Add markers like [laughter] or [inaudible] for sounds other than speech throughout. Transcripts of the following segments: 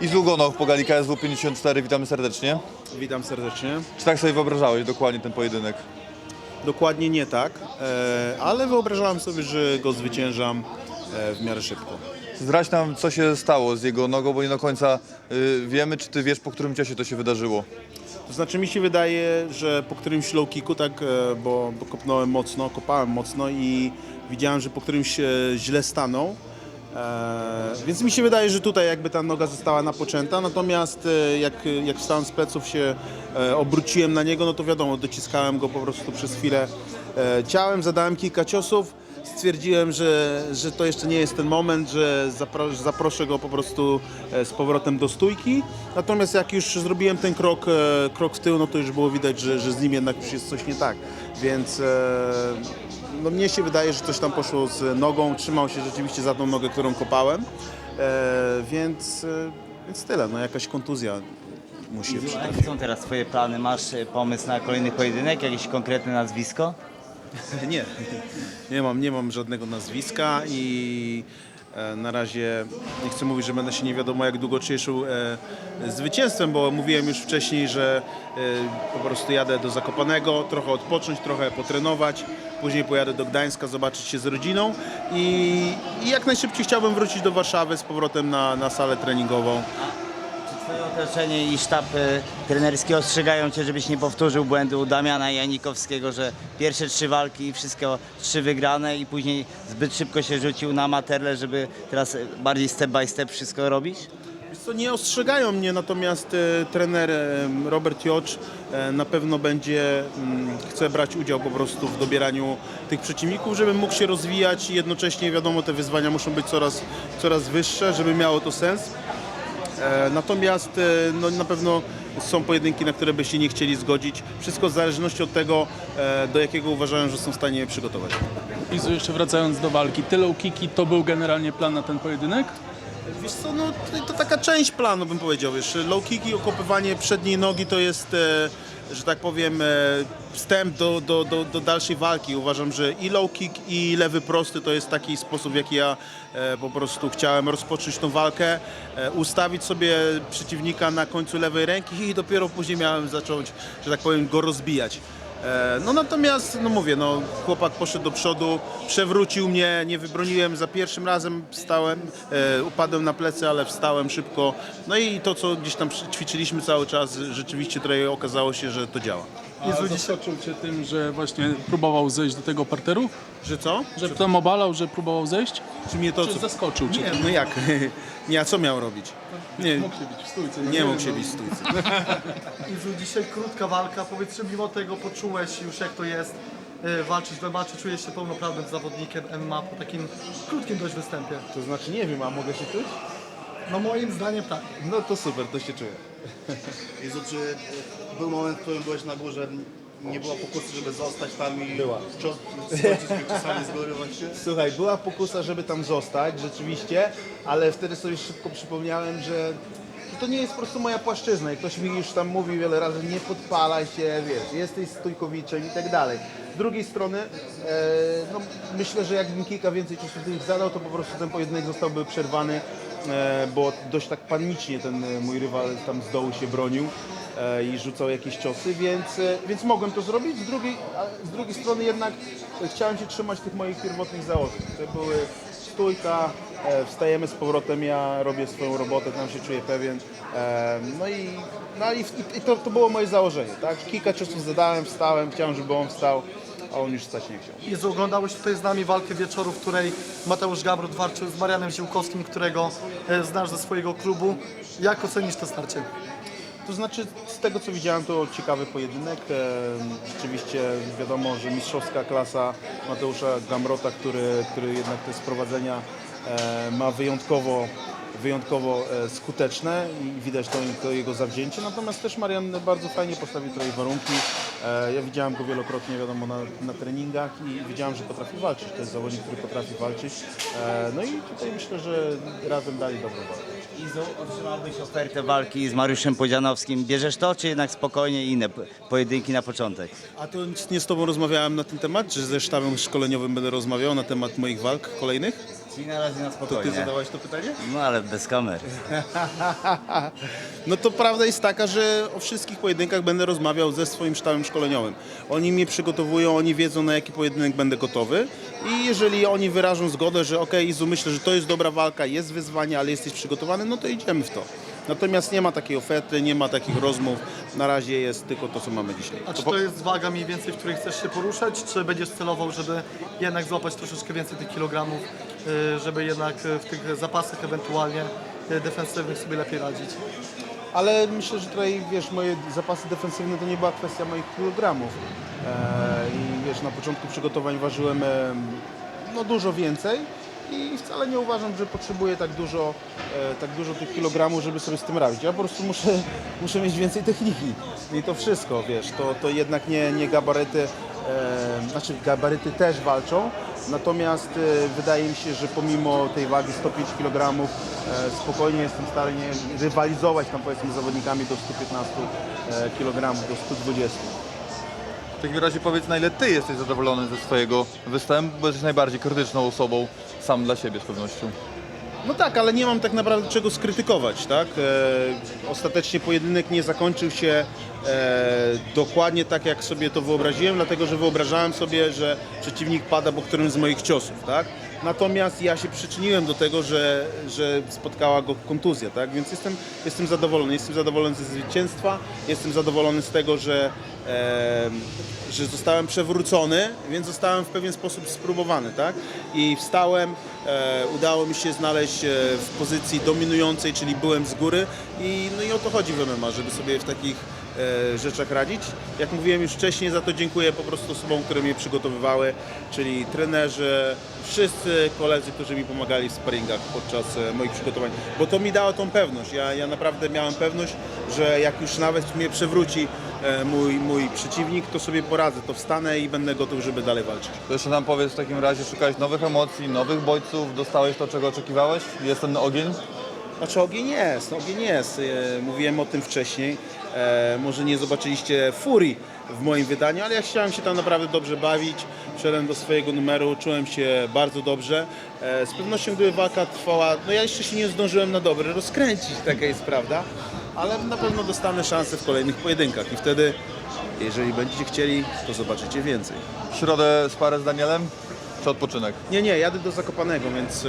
I z Lugonow po gali KSW 54, witamy serdecznie. Witam serdecznie. Czy tak sobie wyobrażałeś dokładnie ten pojedynek? Dokładnie nie tak, e, ale wyobrażałem sobie, że go zwyciężam e, w miarę szybko. Zdradź nam, co się stało z jego nogą, bo nie do końca y, wiemy, czy ty wiesz, po którym ciosie to się wydarzyło. To znaczy mi się wydaje, że po którymś low kicku, tak, e, bo, bo kopnąłem mocno, kopałem mocno i widziałem, że po którymś e, źle stanął. E, więc mi się wydaje, że tutaj jakby ta noga została napoczęta, natomiast e, jak, jak wstałem z pleców się e, obróciłem na niego, no to wiadomo, dociskałem go po prostu przez chwilę e, ciałem, zadałem kilka ciosów, stwierdziłem, że, że to jeszcze nie jest ten moment, że zapro, że zaproszę go po prostu e, z powrotem do stójki. Natomiast jak już zrobiłem ten krok, e, krok w tył, no to już było widać, że, że z nim jednak już jest coś nie tak. Więc e, no mnie się wydaje, że coś tam poszło z nogą. Trzymał się rzeczywiście za tą nogę, którą kopałem. Więc, więc tyle, no jakaś kontuzja musi być. Jakie są teraz Twoje plany? Masz pomysł na kolejny pojedynek? Jakieś konkretne nazwisko? [laughs] Nie, nie mam, nie mam żadnego nazwiska i e, na razie nie chcę mówić, że będę się nie wiadomo jak długo cieszył e, zwycięstwem, bo mówiłem już wcześniej, że e, po prostu jadę do Zakopanego, trochę odpocząć, trochę potrenować, później pojadę do Gdańska, zobaczyć się z rodziną i, i jak najszybciej chciałbym wrócić do Warszawy z powrotem na, na salę treningową. Twoje otoczenie i sztab e, trenerski ostrzegają Cię, żebyś nie powtórzył błędu Damiana Janikowskiego, że pierwsze trzy walki, wszystko trzy wygrane i później zbyt szybko się rzucił na materle, żeby teraz bardziej step by step wszystko robić? Co nie ostrzegają mnie, natomiast e, trener Robert Jocz e, na pewno będzie, mm, chce brać udział po prostu w dobieraniu tych przeciwników, żebym mógł się rozwijać i jednocześnie wiadomo te wyzwania muszą być coraz, coraz wyższe, żeby miało to sens. E, Natomiast e, no, na pewno są pojedynki, na które by się nie chcieli zgodzić. Wszystko w zależności od tego, e, do jakiego uważają, że są w stanie je przygotować. Izu, jeszcze wracając do walki, te low kicki to był generalnie plan na ten pojedynek? Wiesz co, no to, to taka część planu bym powiedział, wiesz, low kick i okopywanie przedniej nogi to jest, e, że tak powiem, e, wstęp do, do, do, do dalszej walki. Uważam, że i low kick i lewy prosty to jest taki sposób, w jaki ja e, po prostu chciałem rozpocząć tą walkę, e, ustawić sobie przeciwnika na końcu lewej ręki i dopiero później miałem zacząć, że tak powiem, go rozbijać. E, No natomiast, no mówię, no chłopak poszedł do przodu, przewrócił mnie, nie wybroniłem za pierwszym razem, wstałem, e, upadłem na plecy, ale wstałem szybko. No i to, co gdzieś tam ćwiczyliśmy cały czas, rzeczywiście tutaj okazało się, że to działa. A zaskoczył Cię tym, że właśnie próbował zejść do tego parteru? Że co? Że tam obalał, że próbował zejść? Czy mnie to... Czy Co... zaskoczył Cię? Nie, no jak? [laughs] Nie, a co miał robić? Nie, Mógł się bić w stójce. no nie wiem, mógł się no. bić w stójce. [laughs] Izu, dzisiaj krótka walka. Powiedz, czy mimo tego poczułeś już jak to jest e, walczyć w MMA, czy czujesz się pełnoprawnym zawodnikiem MMA po takim krótkim dość występie? To znaczy nie wiem, a mogę się czuć? No moim zdaniem tak. No to super, to się czuję. Jezu, czy był moment, w którym byłeś na górze, nie było pokusy, żeby zostać tam i Była. Czo- skończyć czasami zglorywać się? Słuchaj, była pokusa, żeby tam zostać, rzeczywiście, ale wtedy sobie szybko przypomniałem, że to nie jest po prostu moja płaszczyzna i ktoś mi już tam mówił wiele razy, nie podpalaj się, wiesz, jesteś stójkowiczem i tak dalej. Z drugiej strony, e, no, myślę, że jakbym kilka więcej czasu tych zadał, to po prostu ten pojedynek zostałby przerwany, e, bo dość tak panicznie ten e, mój rywal tam z dołu się bronił e, i rzucał jakieś ciosy, więc, e, więc mogłem to zrobić. Z drugiej, z drugiej strony jednak e, chciałem się trzymać tych moich pierwotnych założeń. To były stójka, e, wstajemy z powrotem, ja robię swoją robotę, tam się czuję pewien. E, no i, no i, i to, to było moje założenie, tak? Kilka ciosów zadałem, wstałem, chciałem, żeby on wstał, a on już stać nie chciał. Jezu, oglądałeś tutaj z nami walkę wieczoru, w której Mateusz Gabrut walczył z Marianem Ziłkowskim, którego e, znasz ze swojego klubu. Jak ocenisz to starcie? To znaczy, z tego co widziałem, to ciekawy pojedynek. E, Rzeczywiście wiadomo, że mistrzowska klasa Mateusza Gamrota, który, który jednak te sprowadzenia e, ma wyjątkowo, wyjątkowo e, skuteczne i widać to, jego zawzięcie. Natomiast też Marian bardzo fajnie postawił tutaj warunki. E, Ja widziałem go wielokrotnie, wiadomo, na, na treningach i widziałem, że potrafi walczyć. To jest zawodnik, który potrafi walczyć. E, No i tutaj myślę, że razem dali dobrą walkę. Izu, otrzymałbyś ofertę walki z Mariuszem Podzianowskim. Bierzesz to, czy jednak spokojnie inne po- pojedynki na początek? A to nie z Tobą rozmawiałem na ten temat, czy ze sztabem szkoleniowym będę rozmawiał na temat moich walk kolejnych? Czyli na razie na To spokojnie. ty zadałeś to pytanie? No ale bez kamer. [laughs] No to prawda jest taka, że o wszystkich pojedynkach będę rozmawiał ze swoim sztabem szkoleniowym. Oni mnie przygotowują, oni wiedzą na jaki pojedynek będę gotowy i jeżeli oni wyrażą zgodę, że okej Izu, myślę, że to jest dobra walka, jest wyzwanie, ale jesteś przygotowany, no to idziemy w to. Natomiast nie ma takiej oferty, nie ma takich rozmów, na razie jest tylko to, co mamy dzisiaj. A czy to jest waga mniej więcej, w której chcesz się poruszać, czy będziesz celował, żeby jednak złapać troszeczkę więcej tych kilogramów, y, żeby jednak y, w tych zapasach ewentualnie y, defensywnych sobie lepiej radzić? Ale myślę, że tutaj, wiesz, moje zapasy defensywne to nie była kwestia moich kilogramów. E, I wiesz, na początku przygotowań ważyłem e, no, dużo więcej i wcale nie uważam, że potrzebuję tak dużo, e, tak dużo tych kilogramów, żeby sobie z tym radzić. Ja po prostu muszę, [laughs] muszę mieć więcej techniki. I to wszystko, wiesz, to, to jednak nie, nie gabaryty, e, znaczy gabaryty też walczą, natomiast e, wydaje mi się, że pomimo tej wagi 105 kg e, spokojnie jestem w stanie rywalizować tam powiedzmy z zawodnikami do 115 e, kg, do 120. W takim razie powiedz, na ile ty jesteś zadowolony ze swojego występu, bo jesteś najbardziej krytyczną osobą sam dla siebie z pewnością. No tak, ale nie mam tak naprawdę czego skrytykować, tak? E, ostatecznie pojedynek nie zakończył się e, dokładnie tak, jak sobie to wyobraziłem, dlatego że wyobrażałem sobie, że przeciwnik pada po którymś z moich ciosów, tak? Natomiast ja się przyczyniłem do tego, że, że spotkała go kontuzja, tak? Więc jestem, jestem zadowolony. Jestem zadowolony ze zwycięstwa, jestem zadowolony z tego, że, e, że zostałem przewrócony, więc zostałem w pewien sposób spróbowany, tak? I wstałem, e, udało mi się znaleźć e, w pozycji dominującej, czyli byłem z góry i, no i o to chodzi w MMA, żeby sobie w takich rzeczach radzić. Jak mówiłem już wcześniej, za to dziękuję po prostu osobom, które mnie przygotowywały, czyli trenerzy, wszyscy koledzy, którzy mi pomagali w sparingach podczas e, moich przygotowań, bo to mi dało tą pewność. Ja, ja naprawdę miałem pewność, że jak już nawet mnie przewróci e, mój, mój przeciwnik, to sobie poradzę, to wstanę i będę gotów, żeby dalej walczyć. To jeszcze nam powiedz w takim razie, szukałeś nowych emocji, nowych bodźców, dostałeś to, czego oczekiwałeś? Jest ten ogień? Znaczy ogień jest, ogień jest. E, Mówiłem o tym wcześniej. E, może nie zobaczyliście furii w moim wydaniu, ale ja chciałem się tam naprawdę dobrze bawić. Wszedłem do swojego numeru, czułem się bardzo dobrze. E, z pewnością gdyby walka trwała, no ja jeszcze się nie zdążyłem na dobre rozkręcić, [laughs] taka jest prawda. Ale na pewno dostanę szansę w kolejnych pojedynkach i wtedy, jeżeli będziecie chcieli, to zobaczycie więcej. W środę sparę z Danielem? Czy odpoczynek? Nie, nie, jadę do Zakopanego, więc, e,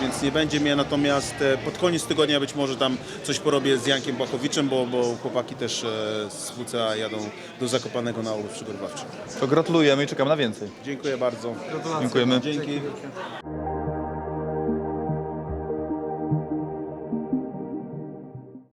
więc nie będzie mnie, natomiast e, pod koniec tygodnia być może tam coś porobię z Jankiem Błachowiczem, bo, bo chłopaki też e, z WCA jadą do Zakopanego na obóz przygotowawczy. To gratulujemy i czekam na więcej. Dziękuję bardzo. Dziękujemy. Dzięki.